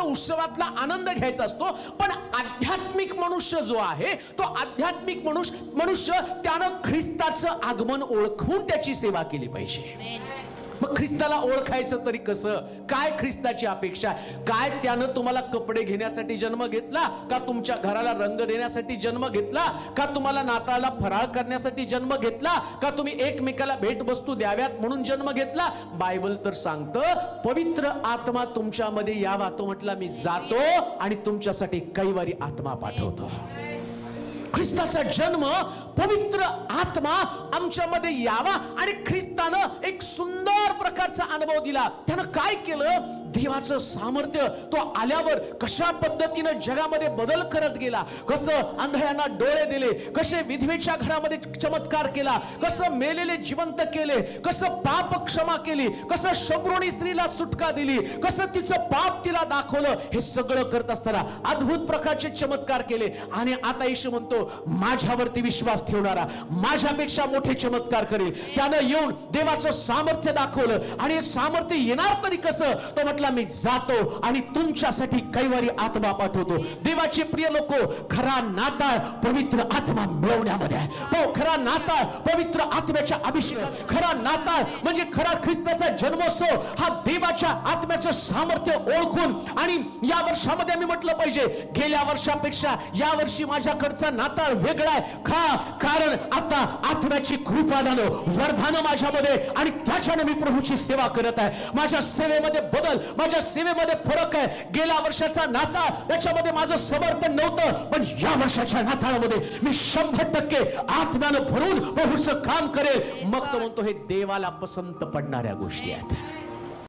उत्सवातला आनंद घ्यायचा असतो पण आध्यात्मिक मनुष्य जो आहे तो आध्यात्मिक मनुष्य मनुष्य त्यानं ख्रिस्ताचं आगमन ओळखून त्याची सेवा केली पाहिजे. मग ख्रिस्ताला ओळखायचं तरी कसं? काय ख्रिस्ताची अपेक्षा काय त्यानं तुम्हाला कपडे घेण्यासाठी जन्म घेतला? का तुमच्या घराला रंग देण्यासाठी जन्म घेतला? का तुम्हाला नाताळाला फराळ करण्यासाठी जन्म घेतला? का तुम्ही एकमेकाला भेटवस्तू द्याव्यात म्हणून जन्म घेतला? बायबल तर सांगतं पवित्र आत्मा तुमच्यामध्ये यावा तो म्हटला मी जातो आणि तुमच्यासाठी कैवारी आत्मा पाठवतो. ख्रिस्ताचा जन्म पवित्र आत्मा आमच्यामध्ये यावा आणि ख्रिस्तानं एक सुंदर प्रकारचा अनुभव दिला. त्यानं काय केलं? देवाचं सामर्थ्य तो आल्यावर कशा पद्धतीनं जगामध्ये बदल करत गेला? कसं आंधळ्यांना डोळे दिले? कसे विधवेच्या घरामध्ये चमत्कार केला? कसं मेलेले जिवंत केले? कसं पाप क्षमा केली? कसं शंभरुणी स्त्रीला सुटका दिली? कसं तिचं पाप तिला दाखवलं? हे सगळं करत असताना अद्भुत प्रकारचे चमत्कार केले. आणि आता येशू म्हणतो माझ्यावरती विश्वास ठेवणारा माझ्यापेक्षा मोठे चमत्कार करेल. त्यानं येऊन देवाचं सामर्थ्य दाखवलं. आणि हे सामर्थ्य येणार तरी कसं? तो म्हटलं मी जातो आणि तुमच्यासाठी कैवारी आत्मा पाठवतो. देवाचे प्रिय लोक खरा नाता पवित्र आत्मा मिळवण्यामध्ये आहे. तो खरा नाता पवित्र आत्म्याच्या अभिषेक खरा नाता म्हणजे खरा ख्रिस्ताचा जन्मोत्सव हा देवाच्या आत्म्याचं सामर्थ्य ओळखून आणि या वर्षामध्ये मी म्हटलं पाहिजे गेल्या वर्षापेक्षा या वर्षी माझ्याकडचा नाताळ वेगळा आहे. का? कारण आता आत्म्याची कृपा झालं वरदान माझ्यामध्ये आणि त्याच्यानं मी प्रभूची सेवा करत आहे. माझ्या सेवेमध्ये बदल माझ्या सेवेमध्ये फरक आहे. गेल्या वर्षाचा नाता त्याच्यामध्ये माझं समर्पण नव्हतं पण या वर्षाच्या नाताळामध्ये मी शंभर टक्के आत्म्यानं भरून प्रभूचं काम करेल. मग तो म्हणतो हे देवाला पसंत पडणाऱ्या गोष्टी आहेत.